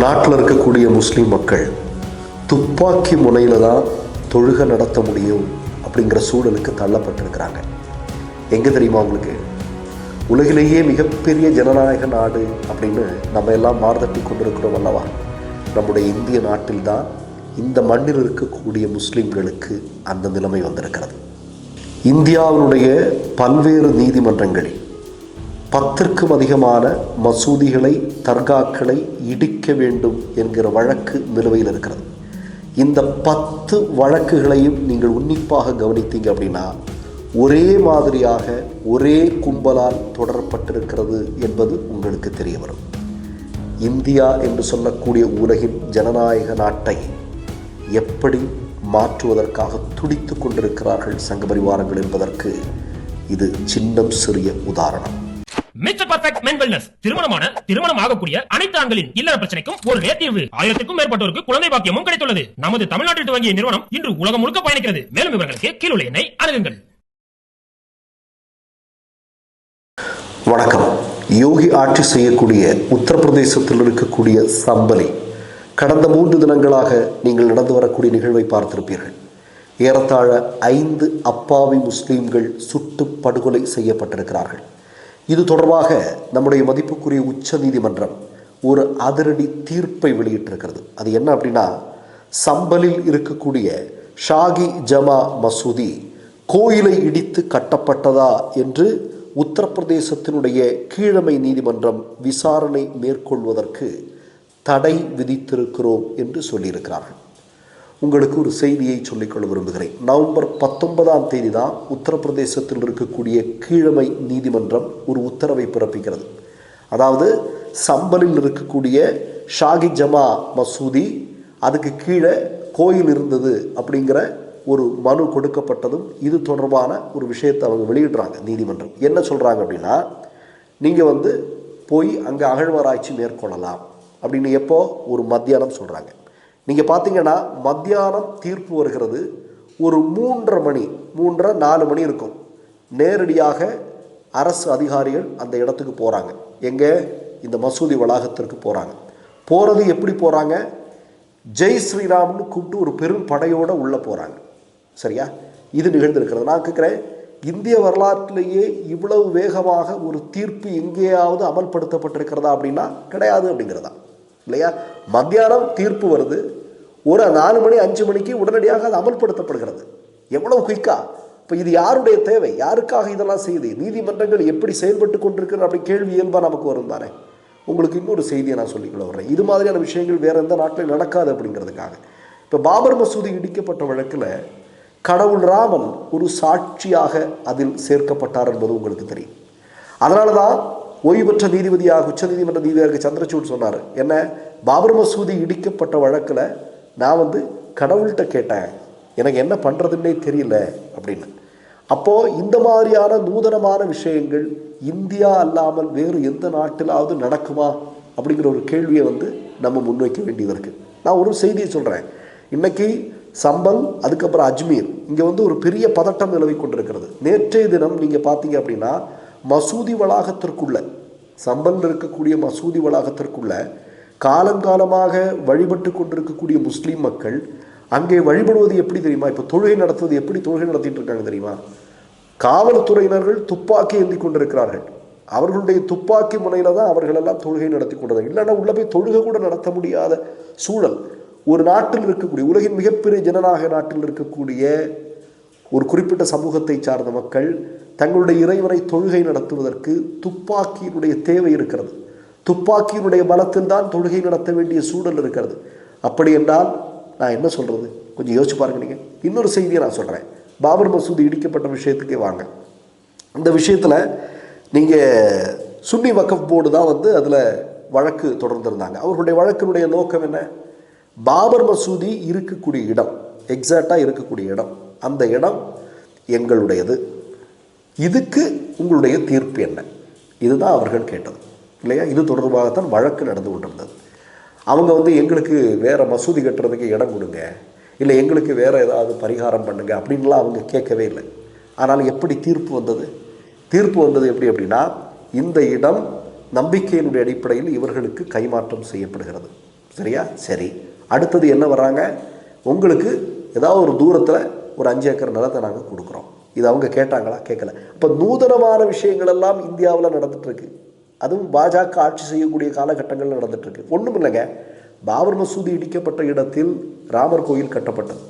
நாட்டில் இருக்கக்கூடிய முஸ்லீம் மக்கள் துப்பாக்கி முனையில் தான் தொழுகை நடத்த முடியும் அப்படிங்கிற சூழலுக்கு தள்ளப்பட்டிருக்கிறாங்க. எங்கே தெரியுமா உங்களுக்கு? உலகிலேயே மிகப்பெரிய ஜனநாயக நாடு அப்படின்னு நம்ம எல்லாம் மாறுதட்டி கொண்டிருக்கிறோம் அல்லவா? நம்முடைய இந்திய நாட்டில்தான் இந்த மண்ணில் இருக்கக்கூடிய முஸ்லீம்களுக்கு அந்த நிலைமை வந்திருக்கிறது. இந்தியாவினுடைய பல்வேறு நீதிமன்றங்களில் பத்திற்கும் அதிகமான மசூதிகளை தர்காக்களை இடிக்க வேண்டும் என்கிற வழக்கு நிலுவையில் இருக்கிறது. இந்த பத்து வழக்குகளையும் நீங்கள் உன்னிப்பாக கவனித்தீங்க அப்படின்னா ஒரே மாதிரியாக ஒரே கும்பலால் தொடரப்பட்டிருக்கிறது என்பது உங்களுக்கு தெரிய வரும். இந்தியா என்று சொல்லக்கூடிய உலகின் ஜனநாயக நாட்டை எப்படி மாற்றுவதற்காக துடித்து கொண்டிருக்கிறார்கள் சங்க பரிவாரங்கள் என்பதற்கு இது சின்னம் சிறிய உதாரணம். மிஸ்டர் பர்ஃபெக்ட் மென் வெல்னஸ் திருமணமான திருமணம் ஆகக்கூடிய அனைத்து ஆண்களின் இல்லற பிரச்சனைக்கும் ஒரு தீர்வு. ஆயிரத்துக்கும் மேற்பட்டோருக்கு குழந்தை பாக்கியமும் கிடைத்துள்ளது. நமது தமிழ்நாட்டில் துவங்கிய நிறுவனம் இன்று உலகம் முழுக்க பயணிக்கிறது. மேலும் விவரங்களுக்கு கீழுள்ள எண்ணை அணுகுங்கள். வணக்கம். யோகி ஆட்சி செய்யக்கூடிய உத்தரப்பிரதேசத்தில் இருக்கக்கூடிய சம்பலி கடந்த மூன்று தினங்களாக நீங்கள் நடந்து வரக்கூடிய நிகழ்வை பார்த்திருப்பீர்கள். ஏறத்தாழ ஐந்து அப்பாவி முஸ்லீம்கள் சுட்டு படுகொலை செய்யப்பட்டிருக்கிறார்கள். இது தொடர்பாக நம்முடைய மதிப்புக்குரிய உச்ச நீதிமன்றம் ஒரு அதிரடி தீர்ப்பை வெளியிட்டிருக்கிறது. அது என்ன அப்படின்னா சம்பலில் இருக்கக்கூடிய ஷாகி ஜமா மசூதி கோயிலை இடித்து கட்டப்பட்டதா என்று உத்தரப்பிரதேசத்தினுடைய கீழமை நீதிமன்றம் விசாரணை மேற்கொள்வதற்கு தடை விதித்திருக்கிறோம் என்று சொல்லியிருக்கிறார்கள். உங்களுக்கு ஒரு செய்தியை சொல்லிக்கொள்ள விரும்புகிறேன். நவம்பர் பத்தொன்பதாம் தேதி தான் உத்தரப்பிரதேசத்தில் இருக்கக்கூடிய கீழமை நீதிமன்றம் ஒரு உத்தரவை பிறப்பிக்கிறது. அதாவது சம்பலில் இருக்கக்கூடிய ஷாகி ஜமா மசூதி அதுக்கு கீழே கோயில் இருந்தது அப்படிங்கிற ஒரு மனு கொடுக்கப்பட்டதும் இது தொடர்பான ஒரு விஷயத்தை அவங்க வெளியிடுறாங்க நீதிமன்றம். என்ன சொல்கிறாங்க அப்படின்னா நீங்கள் வந்து போய் அங்கே அகழ்வாராய்ச்சி மேற்கொள்ளலாம் அப்படின்னு எப்போ? ஒரு மத்தியானம் சொல்கிறாங்க நீங்கள் பார்த்தீங்கன்னா மத்தியானம் தீர்ப்பு வருகிறது. ஒரு மூன்றரை மணி மூன்றரை நாலு மணி இருக்கும். நேரடியாக அரசு அதிகாரிகள் அந்த இடத்துக்கு போகிறாங்க எங்கே? இந்த மசூதி வளாகத்திற்கு போகிறாங்க போகிறது எப்படி போகிறாங்க ஜெய் ஸ்ரீராம்னு கூப்பிட்டு ஒரு பெரும் படையோடு உள்ளே போகிறாங்க சரியா? இது நிகழ்ந்திருக்கிறது. நான் கேட்குறேன் இந்திய வரலாற்றிலேயே இவ்வளவு வேகமாக ஒரு தீர்ப்பு எங்கேயாவது அமல்படுத்தப்பட்டிருக்கிறதா அப்படின்னா கிடையாது அப்படிங்கிறதா. இல்லையா? மத்தியானம் தீர்ப்பு வருது. ஒரு நாலு மணி அஞ்சு மணிக்கு உடனடியாக அது அமல்படுத்தப்படுகிறது. எவ்வளவு குயிக்காக இப்போ இது யாருடைய தேவை? யாருக்காக இதெல்லாம் செய்யுது நீதிமன்றங்கள் எப்படி செயல்பட்டு கொண்டிருக்கிறது அப்படி கேள்வி இயல்பாக நமக்கு வரும் தானே? உங்களுக்கு இன்னொரு செய்தியை நான் சொல்லிக்கொள்ள வர்றேன். இது மாதிரியான விஷயங்கள் வேறு எந்த நாட்டில் நடக்காது அப்படிங்கிறதுக்காக. இப்போ பாபர் மசூதி இடிக்கப்பட்ட வழக்கில் கடவுள் ராமன் ஒரு சாட்சியாக அதில் சேர்க்கப்பட்டார் என்பது உங்களுக்கு தெரியும். அதனால தான் ஓய்வு பெற்ற நீதிபதியாக உச்சநீதிமன்ற நீதிபதியாக சந்திரசூட் சொன்னார். என்ன? பாபர் மசூதி இடிக்கப்பட்ட வழக்கில் நான் வந்து கடவுள்கிட்ட கேட்டேன் எனக்கு என்ன பண்ணுறதுன்னே தெரியல அப்படின்னு. அப்போது இந்த மாதிரியான நூதனமான விஷயங்கள் இந்தியா அல்லாமல் வேறு எந்த நாட்டிலாவது நடக்குமா அப்படிங்கிற ஒரு கேள்வியை வந்து நம்ம முன்வைக்க வேண்டியது இருக்குது நான் ஒரு செய்தியை சொல்கிறேன் இன்றைக்கி சம்பல் அதுக்கப்புறம் அஜ்மீர் இங்கே வந்து ஒரு பெரிய பதட்டம் நிலவி கொண்டிருக்கிறது. நேற்றைய தினம் நீங்கள் பார்த்தீங்க அப்படின்னா மசூதி வளாகத்திற்குள்ள சம்பல் இருக்கக்கூடிய மசூதி வளாகத்திற்குள்ள காலங்காலமாக வழிபட்டு கொண்டிருக்கக்கூடிய முஸ்லீம் மக்கள் அங்கே வழிபடுவது எப்படி தெரியுமா? இப்போ தொழுகை நடத்துவது எப்படி தொழுகை நடத்திட்டு இருக்காங்க தெரியுமா? காவல்துறையினர்கள் துப்பாக்கி ஏந்தி கொண்டிருக்கிறார்கள். அவர்களுடைய துப்பாக்கி முனையில் தான் அவர்கள் எல்லாம் தொழுகை நடத்தி கொண்டது இல்லைன்னா உள்ள போய் தொழுகை கூட நடத்த முடியாத சூழல். ஒரு நாட்டில் இருக்கக்கூடிய உலகின் மிகப்பெரிய ஜனநாயக நாட்டில் இருக்கக்கூடிய ஒரு குறிப்பிட்ட சமூகத்தை சார்ந்த மக்கள் தங்களுடைய இறைவனை தொழுகை நடத்துவதற்கு துப்பாக்கியினுடைய தேவை இருக்கிறது. துப்பாக்கியினுடைய பலத்தில் தான் தொழுகை நடத்த வேண்டிய சூழல் இருக்கிறது. அப்படி என்றால் நான் என்ன சொல்கிறது கொஞ்சம் யோசிச்சு பாருங்க நீங்கள் இன்னொரு செய்தியை நான் சொல்கிறேன் பாபர் மசூதி இடிக்கப்பட்ட விஷயத்துக்கே வாங்க. இந்த விஷயத்தில் நீங்கள் சுன்னி வக்கஃப் போர்டு தான் வந்து அதில் வழக்கு தொடர்ந்திருந்தாங்க. அவர்களுடைய வழக்கினுடைய நோக்கம் என்ன? பாபர் மசூதி இருக்கக்கூடிய இடம் எக்ஸாக்டாக இருக்கக்கூடிய இடம் அந்த இடம் எங்களுடையது. இதுக்கு உங்களுடைய தீர்ப்பு என்ன? இதுதான் அவர்கள் கேட்டது. இல்லையா? இது தொடர்பாகத்தான் வழக்கு நடந்து கொண்டிருந்தது. அவங்க வந்து எங்களுக்கு வேறு மசூதி கட்டுறதுக்கு இடம் கொடுங்க. இல்லை எங்களுக்கு வேறு ஏதாவது பரிகாரம் பண்ணுங்கள் அப்படின்லாம் அவங்க கேட்கவே இல்லை. ஆனால் எப்படி தீர்ப்பு வந்தது? தீர்ப்பு வந்தது எப்படி அப்படின்னா இந்த இடம் நம்பிக்கையினுடைய அடிப்படையில் இவர்களுக்கு கைமாற்றம் செய்யப்படுகிறது. சரியா? சரி. அடுத்தது என்ன வர்றாங்க? உங்களுக்கு ஏதாவது ஒரு தூரத்தில் ஒரு அஞ்சு ஏக்கர் நிலத்தை நாங்கள் கொடுக்குறோம். இது அவங்க கேட்டாங்களா? கேட்கல. இப்போ நூதனமான விஷயங்கள் எல்லாம் இந்தியாவில் நடந்துட்டுருக்கு அதுவும் பாஜக ஆட்சி செய்யக்கூடிய காலகட்டங்கள் நடந்துட்டுருக்கு. ஒன்றும் இல்லைங்க. பாபர் மசூதி இடிக்கப்பட்ட இடத்தில் ராமர் கோயில் கட்டப்பட்டது.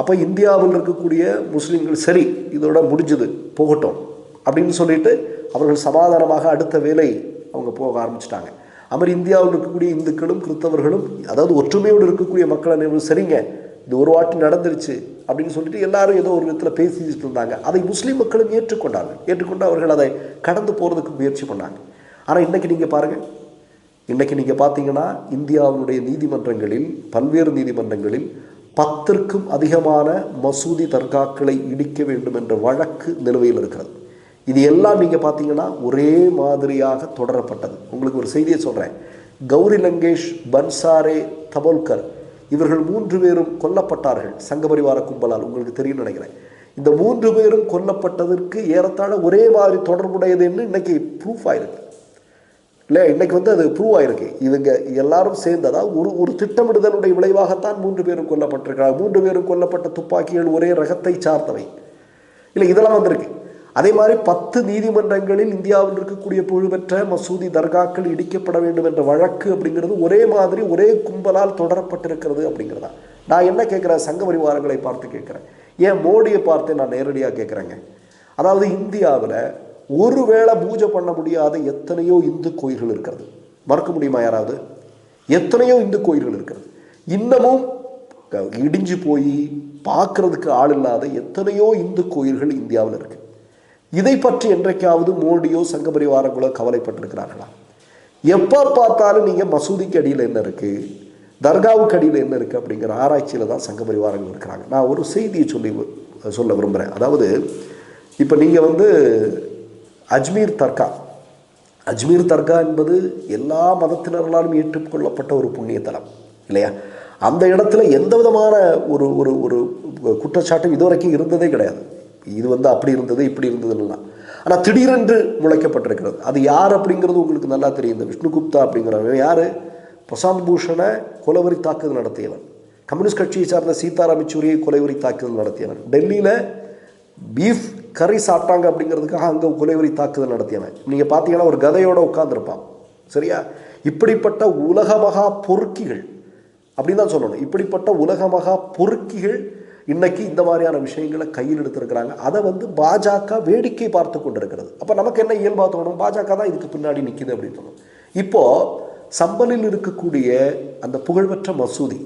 அப்போ இந்தியாவில் இருக்கக்கூடிய முஸ்லீம்கள் சரி இதோட முடிஞ்சது போகட்டும் அப்படின்னு சொல்லிட்டு அவர்கள் சமாதானமாக அடுத்த வேலை அவங்க போக ஆரம்பிச்சிட்டாங்க. அமர் இந்தியாவில் இருக்கக்கூடிய இந்துக்களும் கிறிஸ்தவர்களும் அதாவது ஒற்றுமையோடு இருக்கக்கூடிய மக்கள் அனைவரும் சரிங்க இது ஒரு வாட்டி நடந்துருச்சு அப்படின்னு சொல்லிட்டு எல்லாரும் ஏதோ ஒரு விதத்தில் பேசிட்டு இருந்தாங்க. அதை முஸ்லீம் மக்களும் ஏற்றுக்கொண்டாங்க ஏற்றுக்கொண்டு அவர்கள் அதை கடந்து போகிறதுக்கு முயற்சி பண்ணாங்க. ஆனால் இன்றைக்கி நீங்கள் பாருங்கள் இன்றைக்கி நீங்கள் பார்த்தீங்கன்னா இந்தியாவினுடைய நீதிமன்றங்களில் பல்வேறு நீதிமன்றங்களில் பத்திற்கும் அதிகமான மசூதி தர்காக்களை இடிக்க வேண்டும் என்ற வழக்கு நிலுவையில் இருக்கிறது. இது எல்லாம் நீங்கள் பார்த்தீங்கன்னா ஒரே மாதிரியாக தொடரப்பட்டது. உங்களுக்கு ஒரு செய்தியை சொல்கிறேன் கௌரி லங்கேஷ் பன்சாரே தபோல்கர் இவர்கள் மூன்று பேரும் கொல்லப்பட்டார்கள் சங்கபரிவார கும்பலால். உங்களுக்கு தெரியும் நினைக்கிறேன். இந்த மூன்று பேரும் கொல்லப்பட்டதற்கு ஏறத்தாழ ஒரே மாதிரி தொடர்புடையதுன்னு இன்றைக்கி ப்ரூஃப் ஆயிருக்கு. இல்லை இன்னைக்கு வந்து அது ப்ரூவ் ஆயிருக்கு. இதுங்க எல்லாரும் சேர்ந்ததா ஒரு ஒரு திட்டமிடுதலுடைய விளைவாகத்தான் மூன்று பேரும் கொல்லப்பட்டிருக்கிறார் மூன்று பேரும் கொல்லப்பட்ட துப்பாக்கிகள் ஒரே ரகத்தை சார்ந்தவை. இல்லை இதெல்லாம் வந்திருக்கு. அதே மாதிரி பத்து நீதிமன்றங்களில் இந்தியாவில் இருக்கக்கூடிய புகழ்பெற்ற மசூதி தர்காக்கள் இடிக்கப்பட வேண்டும் என்ற வழக்கு அப்படிங்கிறது ஒரே மாதிரி ஒரே கும்பலால் தொடரப்பட்டிருக்கிறது அப்படிங்கிறதா. நான் என்ன கேட்குறேன்? சங்க பரிவாரங்களை பார்த்து கேட்குறேன். ஏன் மோடியை பார்த்து நான் நேரடியாக கேட்குறேங்க. அதாவது இந்தியாவில் ஒருவேளை பூஜை பண்ண முடியாத எத்தனையோ இந்து கோயில்கள் இருக்கிறது. மறக்க முடியுமா யாராவது? எத்தனையோ இந்து கோயில்கள் இருக்கிறது. இன்னமும் இடிஞ்சு போய் பார்க்கறதுக்கு ஆள் இல்லாத எத்தனையோ இந்து கோயில்கள் இந்தியாவில் இருக்கு. இதை பற்றி என்றைக்காவது மோடியோ சங்க பரிவாரங்களோ கவலைப்பட்டிருக்கிறார்களா? எப்போ பார்த்தாலும் நீங்கள் மசூதிக்கு அடியில் என்ன இருக்குது தர்காவுக்கு அடியில் என்ன இருக்குது அப்படிங்கிற ஆராய்ச்சியில் தான் சங்க பரிவாரங்கள் இருக்கிறாங்க. நான் ஒரு செய்தியை சொல்லி சொல்ல விரும்புகிறேன் அதாவது இப்போ நீங்கள் வந்து அஜ்மீர் தர்கா. அஜ்மீர் தர்கா என்பது எல்லா மதத்தினர்களாலும் ஏற்றுக்கொள்ளப்பட்ட ஒரு புண்ணிய தலம் இல்லையா? அந்த இடத்துல எந்த விதமான ஒரு ஒரு ஒரு குற்றச்சாட்டும் இதுவரைக்கும் இருந்ததே கிடையாது. இது வந்து அப்படி இருந்தது இப்படி இருந்ததுலாம் ஆனால் திடீரென்று முளைக்கப்பட்டிருக்கிறது. அது யார் அப்படிங்கிறது உங்களுக்கு நல்லா தெரியும். இந்த விஷ்ணுகுப்தா அப்படிங்கிறவன் யார்? பிரசாந்த் பூஷனை கொலவரி தாக்குதல் நடத்தியவன். கம்யூனிஸ்ட் கட்சியை சார்ந்த சீதாராம் யெச்சூரியை கொலைவரி தாக்குதல் நடத்தியவன். டெல்லியில் பீஃப் கறி சாப்பிட்டாங்க அப்படிங்கிறதுக்காக அங்கே குலைவரி தாக்குதல் நடத்தியவன். நீங்கள் பார்த்தீங்கன்னா ஒரு கதையோடு உட்காந்துருப்பான் சரியா? இப்படிப்பட்ட உலக மகா பொறுக்கிகள் அப்படின்னு தான் சொல்லணும். இப்படிப்பட்ட உலக மகா பொறுக்கிகள் இன்னைக்கு இந்த மாதிரியான விஷயங்களை கையில் எடுத்திருக்கிறாங்க. அதை வந்து பாஜக வேடிக்கை பார்த்து கொண்டிருக்கிறது. அப்போ நமக்கு என்ன இயல்பா தோணும்? பாஜக தான் இதுக்கு பின்னாடி நிற்கிது அப்படின்னு தோணும். இப்போது சம்பலில் இருக்கக்கூடிய அந்த புகழ்பெற்ற மசூதி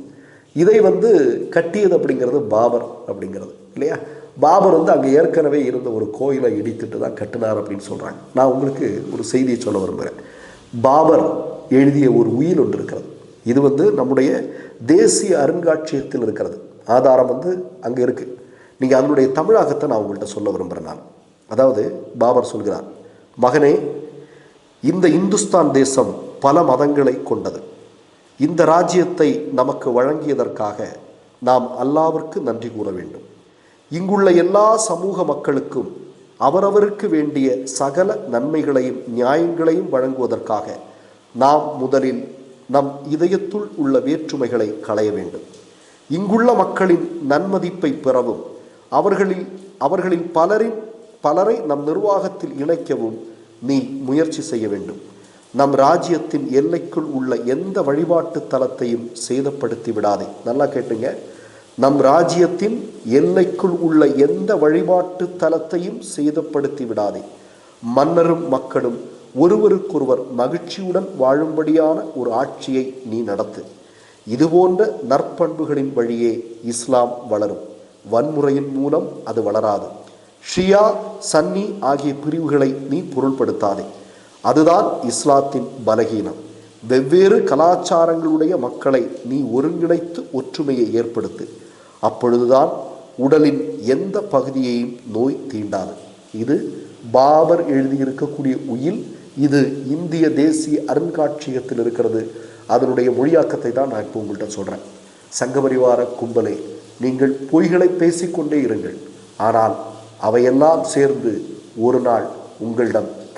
இதை வந்து கட்டியது அப்படிங்கிறது பாபர் அப்படிங்கிறது இல்லையா? பாபர் வந்து அங்கே ஏற்கனவே இருந்த ஒரு கோயிலை இடித்துட்டு தான் கட்டினார் அப்படின்னு சொல்கிறாங்க நான் உங்களுக்கு ஒரு செய்தியை சொல்ல விரும்புகிறேன் பாபர் எழுதிய ஒரு உயில் ஒன்று இருக்கிறது. இது வந்து நம்முடைய தேசிய அருங்காட்சியகத்தில் இருக்கிறது. ஆதாரம் வந்து அங்கே இருக்குது நீங்கள் அதனுடைய தமிழாகத்தை நான் உங்கள்கிட்ட சொல்ல விரும்புகிறேன் நான். அதாவது பாபர் சொல்கிறார் மகனே இந்த இந்துஸ்தான் தேசம் பல மதங்களை கொண்டது. இந்த ராஜ்யத்தை நமக்கு வழங்கியதற்காக நாம் அல்லாவிற்கு நன்றி கூற வேண்டும். இங்குள்ள எல்லா சமூக மக்களுக்கும் அவரவருக்கு வேண்டிய சகல நன்மைகளையும் நியாயங்களையும் வழங்குவதற்காக நாம் முதலில் நம் இதயத்துள் உள்ள வேற்றுமைகளை களைய வேண்டும். இங்குள்ள மக்களின் நன்மதிப்பை பெறவும் அவர்களில் அவர்களில் பலரின் பலரை நம் நிர்வாகத்தில் இணைக்கவும் நீ முயற்சி செய்ய வேண்டும். நம் ராஜ்யத்தின் எல்லைக்குள் உள்ள எந்த வழிபாட்டு தலத்தையும் சேதப்படுத்தி விடாதே. நல்லா கேட்டுங்க. நம் ராஜ்யத்தின் எல்லைக்குள் உள்ள எந்த வழிபாட்டு தலத்தையும் சேதப்படுத்தி விடாதே. மன்னரும் மக்களும் ஒருவருக்கொருவர் மகிழ்ச்சியுடன் வாழும்படியான ஒரு ஆட்சியை நீ நடத்து. இதுபோன்ற நற்பண்புகளின் வழியே இஸ்லாம் வளரும். வன்முறையின் மூலம் அது வளராது. ஷியா சன்னி ஆகிய பிரிவுகளை நீ பொருள்படுத்தாதே. அதுதான் இஸ்லாத்தின் பலகீனம். வெவ்வேறு கலாச்சாரங்களுடைய மக்களை நீ ஒருங்கிணைத்து ஒற்றுமையை ஏற்படுத்து. அப்பொழுதுதான் உடலின் எந்த பகுதியையும் நோய் தீண்டாது. இது பாபர் எழுதியிருக்கக்கூடிய உயில் இது இந்திய தேசிய அருங்காட்சியகத்தில் இருக்கிறது. அதனுடைய மொழியாக்கத்தை தான் நான் இப்போ உங்கள்கிட்ட சொல்கிறேன் சங்கபரிவார கும்பலே நீங்கள் பொய்களை பேசிக்கொண்டே இருங்கள். ஆனால் அவையெல்லாம் சேர்ந்து ஒரு நாள் உங்களிடம்